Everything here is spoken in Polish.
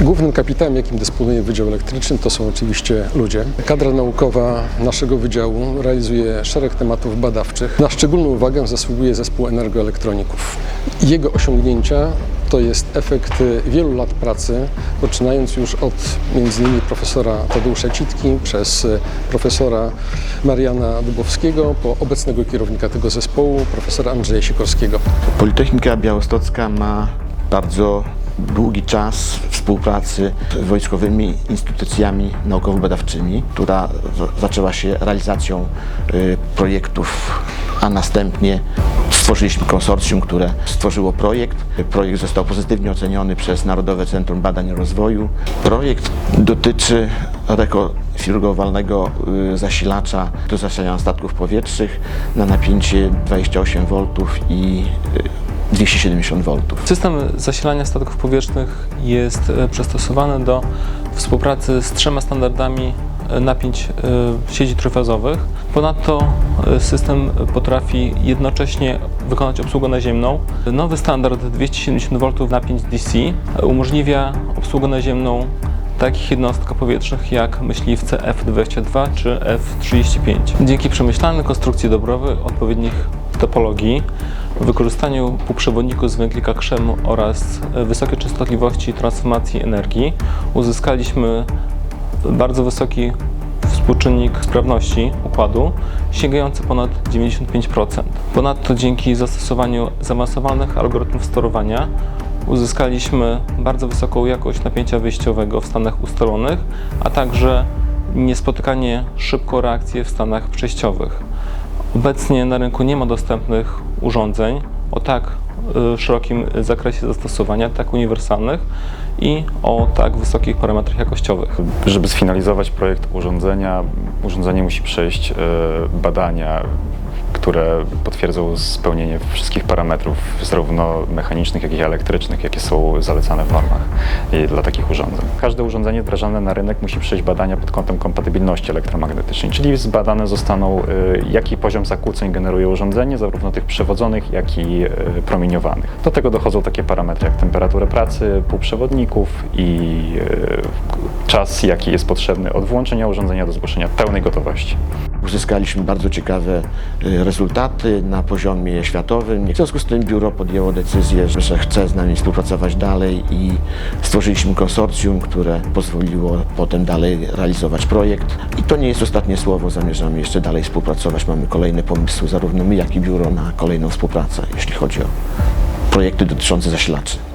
Głównym kapitałem, jakim dysponuje Wydział Elektryczny, to są oczywiście ludzie. Kadra naukowa naszego wydziału realizuje szereg tematów badawczych. Na szczególną uwagę zasługuje zespół energoelektroników. Jego osiągnięcia to jest efekt wielu lat pracy, poczynając już od innymi profesora Tadeusza Citki, przez profesora Mariana Dubowskiego, po obecnego kierownika tego zespołu, profesora Andrzeja Sikorskiego. Politechnika Białostocka ma bardzo długi czas współpracy z wojskowymi instytucjami naukowo-badawczymi, która za- zaczęła się realizacją y, projektów, a następnie stworzyliśmy konsorcjum, które stworzyło projekt. Projekt został pozytywnie oceniony przez Narodowe Centrum Badań i Rozwoju. Projekt dotyczy rekonfigurowalnego y, zasilacza do zasilania statków powietrznych na napięcie 28 V i y, 270 V. System zasilania statków powietrznych jest e, przystosowany do współpracy z trzema standardami e, napięć e, sieci trójfazowych. Ponadto system potrafi jednocześnie wykonać obsługę naziemną. Nowy standard 270 V napięć DC umożliwia obsługę naziemną takich jednostek powietrznych jak myśliwce F-22 czy F-35. Dzięki przemyślanej konstrukcji dobrowej odpowiednich topologii, wykorzystaniu półprzewodników z węglika krzemu oraz e, wysokiej częstotliwości transformacji energii uzyskaliśmy bardzo wysoki współczynnik sprawności układu sięgający ponad 95%. Ponadto dzięki zastosowaniu zaawansowanych algorytmów sterowania uzyskaliśmy bardzo wysoką jakość napięcia wyjściowego w stanach ustalonych, a także niespotykanie szybką reakcję w stanach przejściowych. Obecnie na rynku nie ma dostępnych urządzeń o tak y, szerokim zakresie zastosowania, tak uniwersalnych i o tak wysokich parametrach jakościowych. Żeby sfinalizować projekt urządzenia, urządzenie musi przejść e, badania, które potwierdzą spełnienie wszystkich parametrów, zarówno mechanicznych, jak i elektrycznych, jakie są zalecane w normach dla takich urządzeń. Każde urządzenie wdrażane na rynek musi przejść badania pod kątem kompatybilności elektromagnetycznej, czyli zbadane zostaną, e, jaki poziom zakłóceń generuje urządzenie, zarówno tych przewodzonych, jak i e, promieniowanych. Do tego dochodzą takie parametry jak temperatura pracy półprzewodników i e, czas, jaki jest potrzebny od włączenia urządzenia do zgłoszenia pełnej gotowości. Uzyskaliśmy bardzo ciekawe y, rezultaty na poziomie światowym. W związku z tym biuro podjęło decyzję, że chce z nami współpracować dalej i stworzyliśmy konsorcjum, które pozwoliło potem dalej realizować projekt. I to nie jest ostatnie słowo, zamierzamy jeszcze dalej współpracować. Mamy kolejne pomysły, zarówno my, jak i biuro na kolejną współpracę, jeśli chodzi o projekty dotyczące zasilaczy.